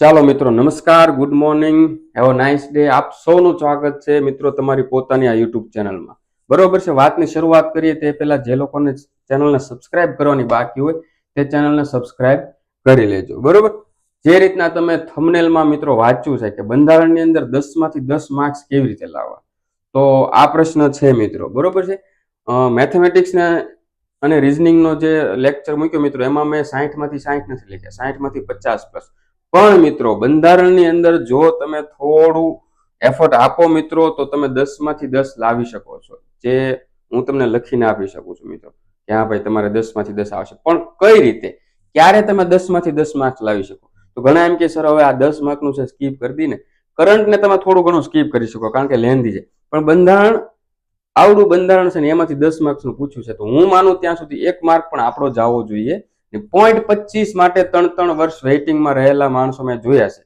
ચાલો મિત્રો, નમસ્કાર, good morning, have nice day, આપ સૌનું સ્વાગત છે મિત્રો તમારી પોતાની આ યુટ્યુબ ચેનલમાં. બરોબર છે, વાતની શરૂઆત કરીએ તે પહેલા જે લોકોને ચેનલને સબસ્ક્રાઇબ કરવાની બાકી હોય તે ચેનલને સબસ્ક્રાઇબ કરી લેજો. બરોબર? જે રીતના તમે થમનેલમાં મિત્રો વાંચ્યું છે કે બંધારણની અંદર દસમાંથી દસ માર્ક્સ કેવી રીતે લાવવા? તો આ પ્રશ્ન છે મિત્રો, બરોબર છે? મેથેમેટિક્સને અને રિઝનિંગનો જે લેક્ચર મૂક્યો મિત્રો, એમાં મેં સાહીઠમાંથી સાહીઠ નથી લખ્યા સાહીઠમાંથી પચાસ પ્લસ પણ મિત્રો, બંધારણની અંદર જો તમે થોડું એફર્ટ આપો મિત્રો, તો તમે દસમાંથી દસ લાવી શકો છો. જે હું તમને લખીને આપી શકું છું મિત્રો, કે હા ભાઈ તમારે દસમાંથી દસ આવશે. પણ કઈ રીતે? ક્યારે તમે દસમાંથી દસ માર્ક્સ લાવી શકો? તો ઘણા એમ કે, સર, હવે આ દસ માર્કનું છે સ્કીપ કરી દઈને. કરંટને તમે થોડું ઘણું સ્કીપ કરી શકો, કારણ કે લેન્ધી છે. પણ બંધારણ, આવડું બંધારણ છે ને, એમાંથી દસ માર્ક્સનું પૂછ્યું છે. તો હું માનું ત્યાં સુધી એક માર્ક પણ આપણો જવો જોઈએ. પોઈન્ટ પચીસ માટે ત્રણ ત્રણ વર્ષ વેઇટિંગમાં રહેલા માણસો મેં જોયા છે.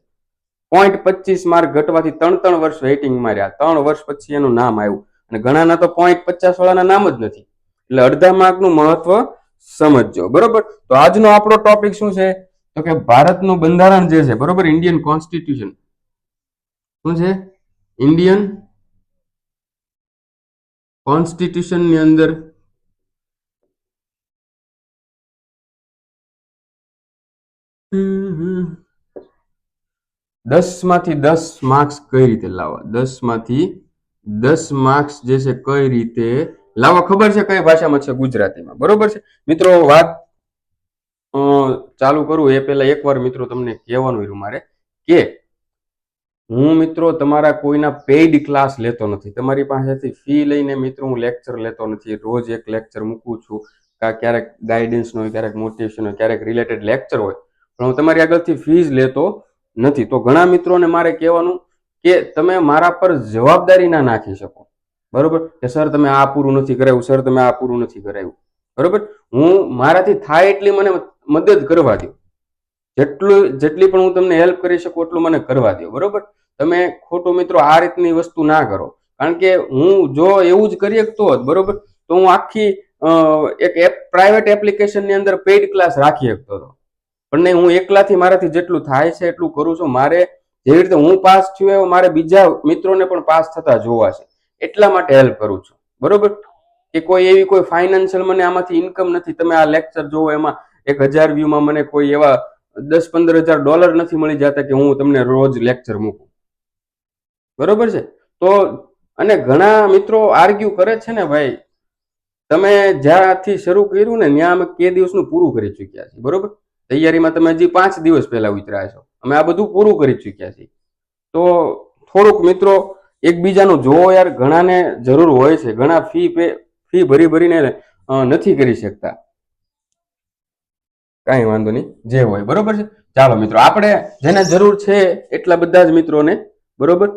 પોઈન્ટ પચીસ માર્ક ઘટવાથી ત્રણ ત્રણ વર્ષ વેઇટિંગમાં રહ્યા. ત્રણ વર્ષ પછી એનું નામ આવ્યું. અને ઘણાના તો પોઈન્ટ પચાસ વાળાના નામ જ નથી. એટલે અડધા માર્કનું મહત્વ સમજજો. બરોબર? તો આજનો આપણો ટોપિક શું છે? તો કે ભારતનું બંધારણ જે છે, બરોબર? ઇન્ડિયન કોન્સ્ટિટ્યુશન શું છે? ઇન્ડિયન કોન્સ્ટિટ્યુશનની અંદર દસમાંથી દસ માર્ક્સ કઈ રીતે લાવવા? દસમાંથી દસ માર્ક્સ જે છે કઈ રીતે લાવવા? ખબર છે કઈ ભાષામાં છે ગુજરાતીમાં? બરોબર છે? મિત્રો, વાત ચાલુ કરું. એ પહેલા એકવાર મિત્રો તમને કહેવાનું રહ્યું મારે કે હું મિત્રો તમારા કોઈના પેઇડ ક્લાસ લેતો નથી. તમારી પાસેથી ફી લઈને મિત્રો હું લેક્ચર લેતો નથી. રોજ એક લેક્ચર મૂકું છું. ક્યારેક ગાઈડન્સ હોય, ક્યારેક મોટિવેશન હોય, ક્યારેક રિલેટેડ લેક્ચર હોય. પણ હું તમારી આગળથી ફીઝ લેતો નથી. તો ઘણા મિત્રોને મારે કહેવાનું કે તમે મારા પર જવાબદારી ના નાખી શકો. બરોબર? કે સર, તમે આ પૂરું નથી કરાવ્યું. સર, તમે આ પૂરું નથી કરાવ્યું. બરોબર? હું મારાથી થાય એટલી મને મદદ કરવા દો જેટલું, જેટલી પણ હું તમને હેલ્પ કરી શકું એટલું મને કરવા દો બરોબર? તમે ખોટો મિત્રો આ રીતની વસ્તુ ના કરો. કારણ કે હું જો એવું જ કરી શકતો હોત, બરોબર? તો હું આખી એક એપ પ્રાઇવેટ એપ્લિકેશનની અંદર પેઇડ ક્લાસ રાખી શકતો હતો. પણ નહીં, હું એકલાથી મારાથી જેટલું થાય છે એટલું કરું છું. મારે જેવી રીતે હું પાસ થયો એવો મારે બીજા મિત્રોને પણ પાસ થતા જોવા છે. એટલા માટે હેલ્પ કરું છું. બરોબર? કે કોઈ એવી કોઈ ફાઇનાન્શિયલ મને આમાંથી ઇન્કમ નથી. તમે આ લેક્ચર જોવો, એમાં એક હજાર વ્યૂમાં મને કોઈ એવા દસ પંદર હજાર ડોલર નથી મળી જતા કે હું તમને રોજ લેક્ચર મૂકું. બરોબર છે? તો અને ઘણા મિત્રો આર્ગ્યુ કરે છે ને, ભાઈ, તમે જ્યાંથી શરૂ કર્યું ને, ત્યાં અમે કે દિવસનું પૂરું કરી ચૂક્યા છીએ. બરોબર? તૈયારીમાં તમે હજી પાંચ દિવસ પહેલા ઉતર્યા છો. અમે આ બધું પૂરું કરી ચૂક્યા છીએ. તો થોડુંક મિત્રો એકબીજાનું જોવો યાર, ઘણાને જરૂર હોય છે. ઘણા ફી પે, ફી ભરી ભરીને નથી કરી શકતા. કાંઈ વાંધો નહીં. જે હોય. બરોબર છે? ચાલો મિત્રો, આપણે જેને જરૂર છે એટલા બધા જ મિત્રોને, બરોબર?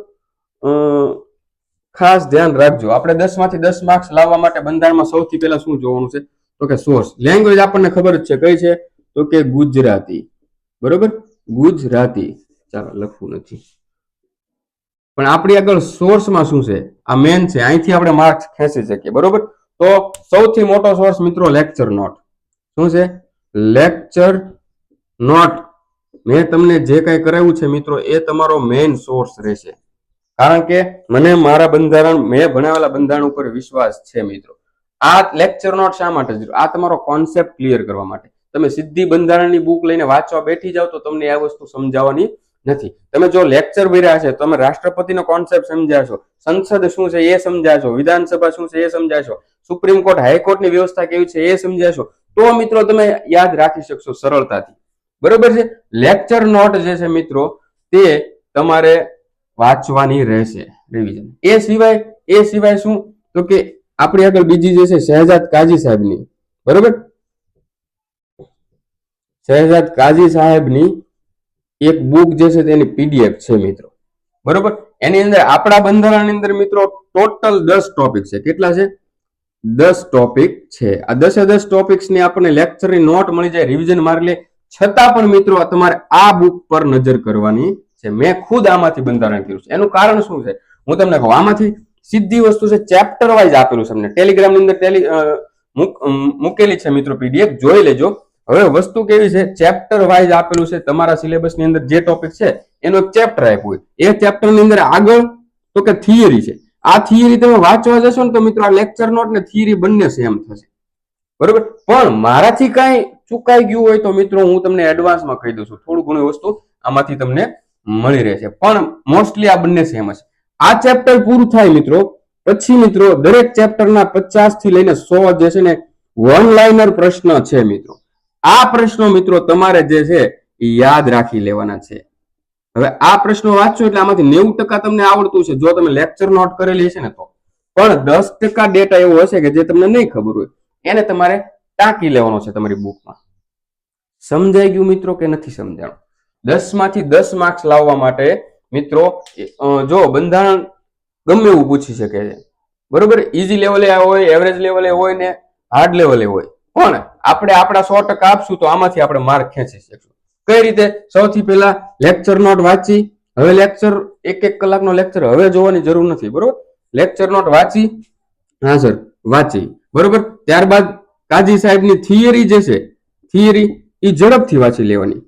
ખાસ ધ્યાન રાખજો. આપણે દસમાંથી દસ માર્ક્સ લાવવા માટે બંધારણમાં સૌથી પહેલા શું જોવાનું છે? તો કે સોર્સ લેંગ્વેજ આપણને ખબર જ છે. કઈ છે? તો કે ગુજરાતી. બરોબર? ગુજરાતી. ચાલો, લખવું નથી. પણ આપણી આગળ સોર્સમાં શું છે? આ મેન છે. અહીંથી આપણે માર્ક્સ ખેંચી શકીએ. બરોબર? તો સૌથી મોટો સોર્સ મિત્રો લેક્ચર નોટ શું છે? લેક્ચર નોટ મેં તમને જે કઈ કરાવ્યું છે મિત્રો, એ તમારો મેઇન સોર્સ રહેશે. કારણ કે મને મારા બંધારણ, મેં ભણાવેલા બંધારણ ઉપર વિશ્વાસ છે મિત્રો. આ લેક્ચર નોટ શા માટે આ તમારો કોન્સેપ્ટ ક્લિયર કરવા માટે. તમે સિદ્ધિ બંધારણની બુક લઈને વાંચવા બેઠી જાઓ તો તમને આ વસ્તુ સમજાવવાની નથી. તમે જો લેક્ચર ભર્યા છે, તમે રાષ્ટ્રપતિનો કોન્સેપ્ટ સમજાશો સંસદ શું છે એ સમજાશો વિધાનસભા શું છે એ સમજાશો સુપ્રીમ કોર્ટ, હાઈકોર્ટની વ્યવસ્થા કેવી છે એ સમજાશો તો મિત્રો તમે યાદ રાખી શકશો સરળતાથી. બરોબર છે? લેક્ચર નોટ જે છે મિત્રો, તે તમારે વાંચવાની રહેશે રિવિઝન એ સિવાય એ સિવાય શું? તો કે આપણી આગળ બીજી જે છે, શહેજાદ કાજી સાહેબની. બરોબર? શહેજાદ કાજી સાહેબની એક બુક જે છે તેની પીડીએફ છે મિત્રો. બરોબર? એની અંદર આપણા બંધારણની અંદર મિત્રો ટોટલ દસ ટોપિક છે. કેટલા છે? દસ ટોપિક છે. આ દસે દસ ટોપિક્સની આપણને લેક્ચરની નોટ મળી જાય રિવિઝન મારી લે. છતાં પણ મિત્રો તમારે આ બુક પર નજર કરવાની છે. મેં ખુદ આમાંથી બંધારણ કર્યું છે. એનું કારણ શું છે? હું તમને કહું, આમાંથી સીધી વસ્તુ છે ચેપ્ટર વાઇઝ આપેલું છે તમને. ટેલિગ્રામની અંદર ટેલી મૂકેલી છે મિત્રો પીડીએફ જોઈ લેજો. હવે વસ્તુ કેવી છે? ચેપ્ટર વાઇઝ આપેલું છે. તમારા સિલેબસની અંદર જે ટોપિક છે, એનો ચેપ્ટર આપ્યું હોય. એ ચેપ્ટરની અંદર આગળ તો કે થિયરી છે. આ થિયરી તમે વાંચવા જશો ને તો મિત્રો આ લેક્ચર નોટ ને થિયરી બંને સેમ થશે. બરોબર? પણ મારાથી કાંઈ ચૂકાઈ ગયું હોય તો મિત્રો હું તમને એડવાન્સમાં કહી દઉં છું. થોડું ઘણું વસ્તુ આમાંથી તમને મળી રહેશે. પણ મોસ્ટલી આ બંને સેમ હશે આ ચેપ્ટર પૂરું થાય મિત્રો. પછી મિત્રો દરેક ચેપ્ટરના પચાસથી લઈને સો જે છે ને વન લાઇનર પ્રશ્ન છે મિત્રો. આ પ્રશ્નો મિત્રો તમારે જે છે એ યાદ રાખી લેવાના છે. હવે આ પ્રશ્નો વાંચશો એટલે આમાંથી નેવું ટકા તમને આવડતું છે જો તમે લેક્ચર નોટ કરેલી હશે ને તો. પણ દસ ટકા ડેટા એવો હશે કે જે તમને નહીં ખબર હોય, એને તમારે ટાંકી લેવાનો છે તમારી બુકમાં સમજાઈ ગયું મિત્રો કે નથી સમજાણું? દસમાંથી દસ માર્ક્સ લાવવા માટે મિત્રો જો બંધારણ ગમે એવું પૂછી શકે છે. બરોબર? ઇઝી લેવલે હોય એવરેજ લેવલે હોય ને હાર્ડ લેવલે હોય. પણ આપણે આપણા સો ટકા આપશું તો આમાંથી આપણે માર્ક ખેંચી શકશું. કઈ રીતે? સૌથી પહેલા લેક્ચર નોટ વાંચી. હવે લેક્ચર એક એક કલાકનો લેક્ચર હવે જોવાની જરૂર નથી, બરોબર? લેક્ચર નોટ વાંચી. હા સર વાંચી. બરોબર? ત્યારબાદ કાજી સાહેબની થિયરી જે છે થિયરી એ ઝડપથી વાંચી લેવાની.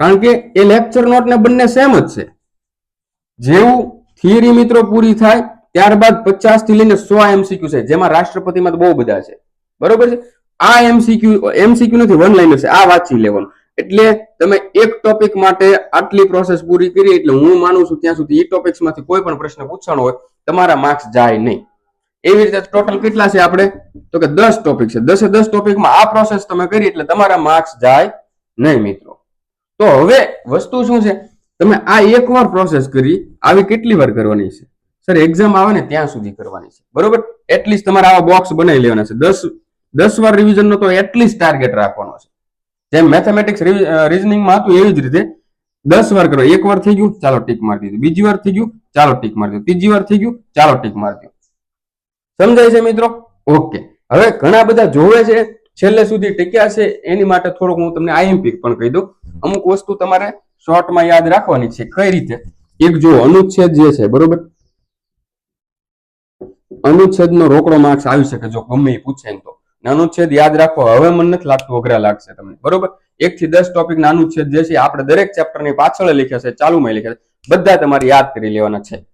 કારણ કે એ લેક્ચર નોટ ને બંને સેમ જ છે. જેવું થિયરી મિત્રો પૂરી થાય, ત્યારબાદ પચાસથી લઈને સો એમસીક્યુ છે, જેમાં રાષ્ટ્રપતિમાં બહુ બધા છે. બરોબર છે? આ એમસીક્યુ એમસીક્યુ નથી વન લાઈનર છે. આ વાંચી લેવાનું એટલે તમે એક ટોપિક માટે આટલી પ્રોસેસ પૂરી કરી, એટલે હું માનું છું ત્યાં સુધી એ ટોપિક્સમાંથી કોઈ પણ પ્રશ્ન પૂછવાનો હોય, તમારા માર્ક્સ જાય નહીં. એવી રીતે ટોટલ કેટલા છે આપણે? તો કે દસ ટોપિક છે. દસે દસ ટોપિકમાં આ પ્રોસેસ તમે કરી, એટલે તમારા માર્ક્સ જાય નહીં મિત્રો. તો હવે વસ્તુ શું છે? તમે આ એકવાર પ્રોસેસ કરી, આવી કેટલી વાર કરવાની છે? સર એક્ઝામ આવે ને ત્યાં સુધી કરવાની છે. બરોબર? એટલીસ્ટ તમારે આવા બોક્સ બનાવી લેવાના છે. દસ દસ વાર રિવિઝનનો તો એટલીસ્ટ ટાર્ગેટ રાખવાનો છે. જેમ મેથેમેટિક્સ રિઝનિંગમાં હતું એવી જ રીતે, દસ વાર કરો, એક વાર થઈ ગયું, ચાલો ટીક મારી દીધું. બીજી વાર થઈ ગયું, ચાલો ટીક મારી દીધું. ત્રીજી વાર થઈ ગયું, ચાલો ટીક મારી દીધું. સમજાય છે મિત્રો? ઓકે. હવે ઘણા બધા જોવે છે, છેલ્લે સુધી ટીક્યા છે, એની માટે થોડુંક હું તમને આઈએમપી પણ કહી દઉં. અમુક વસ્તુ તમારે શોર્ટમાં યાદ રાખવાની છે, કઈ રીતે? એક જો અનુચ્છેદ જે છે, બરોબર? અનુચ્છેદનો રોકડો માર્ક્સ આવી શકે, જો ગમે એ પૂછે તો. ને અનુચ્છેદ યાદ રાખો, હવે મને નથી લાગતું અઘરા લાગશે તમને. બરોબર? એક થી દસ ટોપિક નાનું છેદ જે છે આપણે દરેક ચેપ્ટરની પાછળ લખ્યા છે, ચાલુમાં લખ્યા છે. બધા તમારે યાદ કરી લેવાના છે.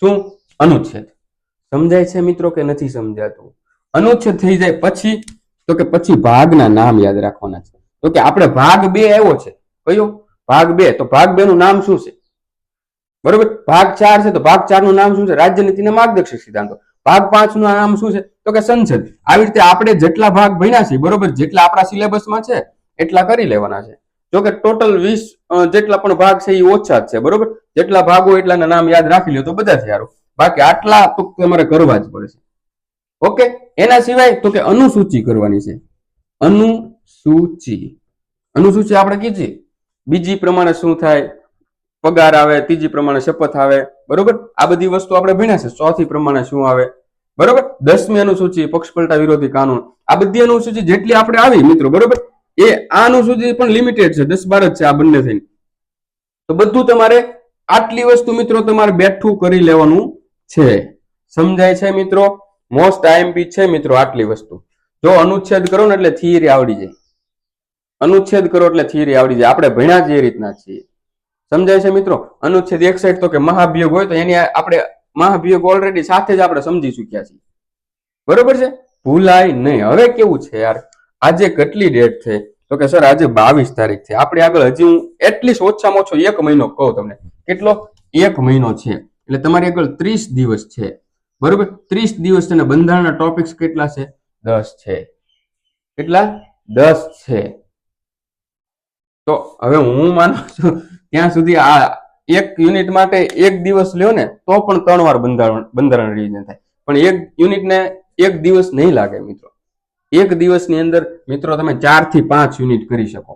શું? અનુચ્છેદ. સમજાય છે મિત્રો કે નથી સમજાતું? અનુચ્છેદ થઈ જાય પછી? તો કે પછી ભાગના નામ યાદ રાખવાના છે. તો કે આપણે ભાગ બે આવ્યો છે. કયો? ભાગ બે. તો ભાગ બે નું નામ શું છે? બરોબર? ભાગ ચાર છે તો ભાગ ચારનું નામ શું છે? રાજ્યનીતિના માર્ગદર્શક સિદ્ધાંતો. ભાગ પાંચનું નામ શું છે? તો કે સંસદ. આવી રીતે આપણે જેટલા ભાગ ભણ્યા છીએ, બરોબર, જેટલા આપણા સિલેબસમાં છે, એટલા કરી લેવાના છે. જો કે ટોટલ વીસ જેટલા પણ ભાગ છે, એ ઓછા જ છે, બરોબર? જેટલા ભાગો એટલાના નામ યાદ રાખી લો તો બધા સારું. બાકી આટલા તો તમારે કરવા જ પડશે ઓકે? એના સિવાય તો કે અનુસૂચિ કરવાની છે. અનુસૂચિ. અનુસૂચિ આપણે કીધી. બીજી પ્રમાણે શું થાય? પગાર આવે, ત્રીજી પ્રમાણે શપથ આવે બરોબર? આ બધી વસ્તુ આપણે ભણ્યા છે. ચોથી પ્રમાણે શું આવે? બરોબર? દસમી અનુસૂચિ, પક્ષપલટા વિરોધી કાનૂન. આ બધી અનુસૂચિ જેટલી આપણે આવી, મિત્રો, બરોબર? એ આ અનુસૂચિ પણ લિમિટેડ છે. દસ બાર જ છે આ બંને થઈને. તો બધું તમારે આટલી વસ્તુ, મિત્રો, તમારે બેઠું કરી લેવાનું છે. સમજાય છે, મિત્રો? મોસ્ટ આઈએમપી છે, મિત્રો, આટલી વસ્તુ. જો અનુચ્છેદ કરો ને એટલે થિયરી આવડી જાય. અનુચ્છેદ કરો એટલે થિયરી આવડી જાય. આપણે ભણ્યા જ એ રીતના છીએ. સમજાય છે મિત્રો? અનુચ્છેદ એક સાઈડ તો કે મહાભિયોગ હોય તો એની આપણે મહાભિયોગ ઓલરેડી સાથે જ આપણે સમજી ચુક્યા છીએ. બરોબર છે? ભૂલાય નહીં. હવે કેવું છે યાર? આજે કેટલી ડેટ છે? તો કે સર આજે બાવીસ તારીખ છે. આપણે આગળ હજી હું એટલીસ્ટ ઓછામાં ઓછો એક મહિનો કહું તમને. કેટલો? એક મહિનો છે. એટલે તમારી આગળ ત્રીસ દિવસ છે. બરોબર? ત્રીસ દિવસ છે બંધારણના ટોપિક્સ કેટલા છે? દસ છે. કેટલા? દસ છે. તો હવે હું માનું છું ત્યાં સુધી આ એક યુનિટ માટે એક દિવસ લ્યો ને, તો પણ ત્રણ વાર બંધારણ બંધારણ રિવિઝન થાય. પણ એક યુનિટને એક દિવસ નહીં લાગે મિત્રો. એક દિવસની અંદર મિત્રો તમે ચારથી પાંચ યુનિટ કરી શકો.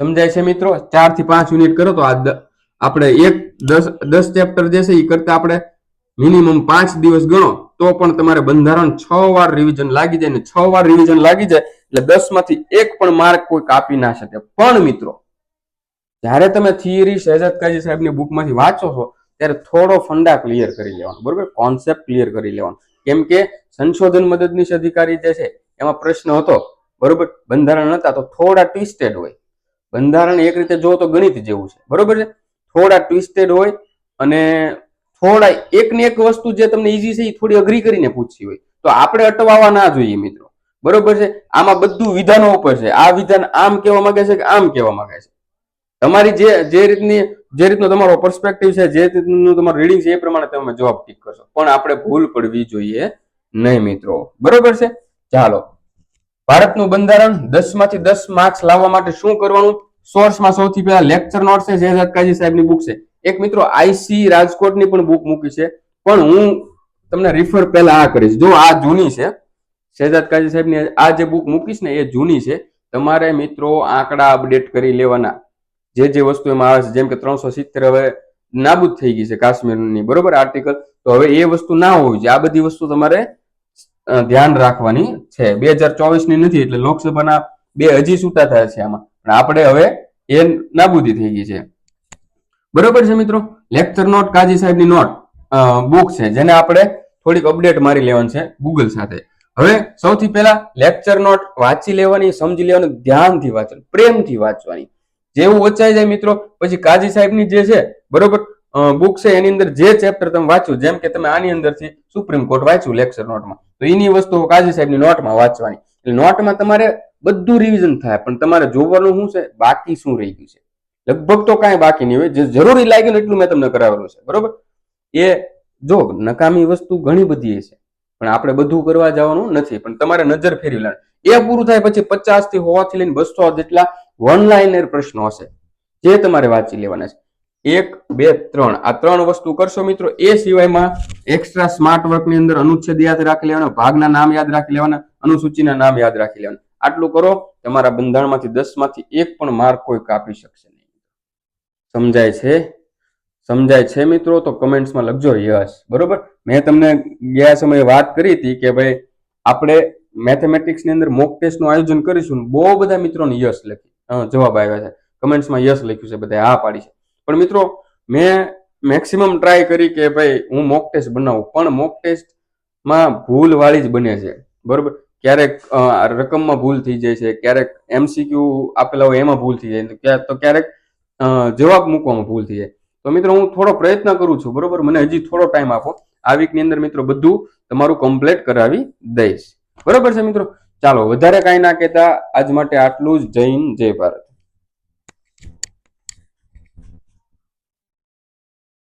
સમજાય છે મિત્રો? ચારથી પાંચ યુનિટ કરો તો આ આપણે એક, દસ દસ ચેપ્ટર જે છે એ કરતા આપણે મિનિમમ પાંચ દિવસ ગણો, તો પણ તમારે બંધારણ છ વાર રિવિઝન લાગી જાય ને છ વાર રિવિઝન લાગી જાય, એટલે દસમાંથી એક પણ માર્ક કોઈ કાપી ના શકે. પણ મિત્રો જ્યારે તમે થિયરી શહેજાદ કાજી સાહેબની બુકમાંથી વાંચો છો, ત્યારે થોડો ફંડા ક્લિયર કરી લેવાનો, બરોબર? કોન્સેપ્ટ ક્લિયર કરી લેવાનો. કેમ કે સંશોધન મદદનીશ અધિકારી જે છે, એમાં પ્રશ્ન હતો, બરોબર? બંધારણ હતા તો થોડા ટ્વિસ્ટેડ હોય. બંધારણ એક રીતે જોવો તો ગણિત જેવું છે, બરોબર છે? થોડા ટ્વિસ્ટેડ હોય અને થોડા એક એક વસ્તુ જે તમને ઈઝી છે, એ થોડી અઘરી કરીને પૂછી હોય. તો આપણે અટવાવા ના જોઈએ મિત્રો, બરોબર છે? આમાં બધું વિધાનો ઉપર છે. આ વિધાન આમ કહેવા માંગે છે કે આમ કહેવા માંગે છે? તમારી જે જે રીતની જે રીતનો તમારો પર્સપેક્ટિવ છે, જે રીતનું તમારું રીડિંગ છે, એ પ્રમાણે તમે જવાબ ટીક કરશો. પણ આપણે ભૂલ પડવી જોઈએ નહીં મિત્રો. બરોબર છે? ચાલો. ભારતનું બંધારણ દસમાંથી દસ માર્ક્સ લાવવા માટે શું કરવાનું? સોર્સમાં સૌથી પહેલા લેક્ચર નોટ છે શહેજાદ કાજી સાહેબની બુક છે. એક મિત્રો આઈસી રાજકોટની પણ બુક મૂકી છે. પણ હું તમને રિફર પહેલા આ કરીશ. જો આ જૂની છે શહેજાદ કાજી સાહેબની આ જે બુક મૂકીશ ને, એ જૂની છે. તમારે મિત્રો આંકડા અપડેટ કરી લેવાના. જે જે વસ્તુ એમાં આવે છે, જેમ કે ત્રણસો સિત્તેર હવે નાબૂદ થઈ ગઈ છે કાશ્મીરની, બરોબર આર્ટિકલ તો હવે એ વસ્તુ ના હોવી જોઈએ. આ બધી વસ્તુ તમારે ધ્યાન રાખવાની છે. બે હજાર ચોવીસની નથી, એટલે લોકસભાના બે હજી છૂટા થયા છે આમાં. પણ આપણે હવે એ નાબૂદી થઈ ગઈ છે. બરોબર છે મિત્રો? લેક્ચર નોટ કાજી સાહેબની નોટ બુક છે, જેને આપણે થોડીક અપડેટ મારી લેવાની છે ગૂગલ સાથે. હવે સૌથી પહેલા લેક્ચર નોટ વાંચી લેવાની, સમજી લેવાની, ધ્યાનથી વાંચવાની, પ્રેમથી વાંચવાની. જેવું વચાઈ જાય મિત્રો, પછી કાજી સાહેબની જે છે, બરોબર બુક છે, એની અંદર જે ચેપ્ટર તમે વાંચ્યું, જેમ કે તમે આની અંદરથી સુપ્રીમ કોર્ટ વાંચ્યું લેક્ચર નોટમાં, તો એની વસ્તુઓ કાજી સાહેબની નોટમાં વાંચવાની. એટલે નોટમાં તમારે બધું રિવિઝન થાય, પણ તમારે જોવાનું શું છે? બાકી શું રહી ગયું છે? લગભગ તો કાંઈ બાકી નહીં હોય, જે જરૂરી લાગ્યું એટલું મેં તમને કરાવેલું છે, બરોબર? એ જો, નકામી વસ્તુ ઘણી બધી છે, પણ આપણે બધું કરવા જવાનું નથી, પણ તમારે નજર ફેરવી લેવાની. એ પૂરું થાય પછી પચાસથી હોવાથી લઈને બસો જેટલા વન લાઇનર પ્રશ્નો હશે. જે તમારે વાંચી લેવાના છે. એક, બે, ત્રણ. આ ત્રણ વસ્તુ કરશો મિત્રો, એ સિવાયમાં એક્સ્ટ્રા સ્માર્ટ વર્કની અંદર અનુચ્છેદ યાદ રાખી લેવાના, ભાગના નામ યાદ રાખી લેવાના, અનુસૂચિના નામ યાદ રાખી લેવાના. આટલું કરો, તમારા બંધારણમાંથી દસમાંથી એક પણ માર્ક કોઈ કાપી શકશે નહીં. સમજાય છે? સમજાય છે મિત્રો? તો કમેન્ટ્સમાં લખજો યસ. બરોબર? મેં તમને ગયા સમયે વાત કરી હતી કે ભાઈ, આપણે મેથેમેટિક્સની અંદર મોક ટેસ્ટનું આયોજન કરીશું બહુ બધા મિત્રોને યસ લખી. જવાબ આવ્યા છે. કમેન્ટ્સમાં યસ લખ્યું છે બધા હા પાડી છે. પણ મિત્રો, મેં મેક્સિમમ ટ્રાય કરી કે ભાઈ, હું મોક ટેસ્ટ બનાવું. પણ મોક ટેસ્ટમાં ભૂલ વાળી જ બને છે. બરોબર? ક્યારેક રકમમાં ભૂલ થઈ જાય છે, ક્યારેક એમસીક્યુ આપેલા હોય એમાં ભૂલ થઈ જાય. તો ક્યારેક- ક્યારેક જવાબ મૂકવામાં ભૂલ થઈ જાય. તો મિત્રો, હું થોડો પ્રયત્ન કરું છું, બરોબર? મને હજી થોડો ટાઈમ આપો. આ વીકની અંદર મિત્રો, બધું તમારું કમ્પ્લીટ કરાવી દઈશ. બરોબર છે મિત્રો? ચાલો વધારે કાંઈ ના કહેતા આજ માટે આટલું જ. જય હિન્દ જય ભારત.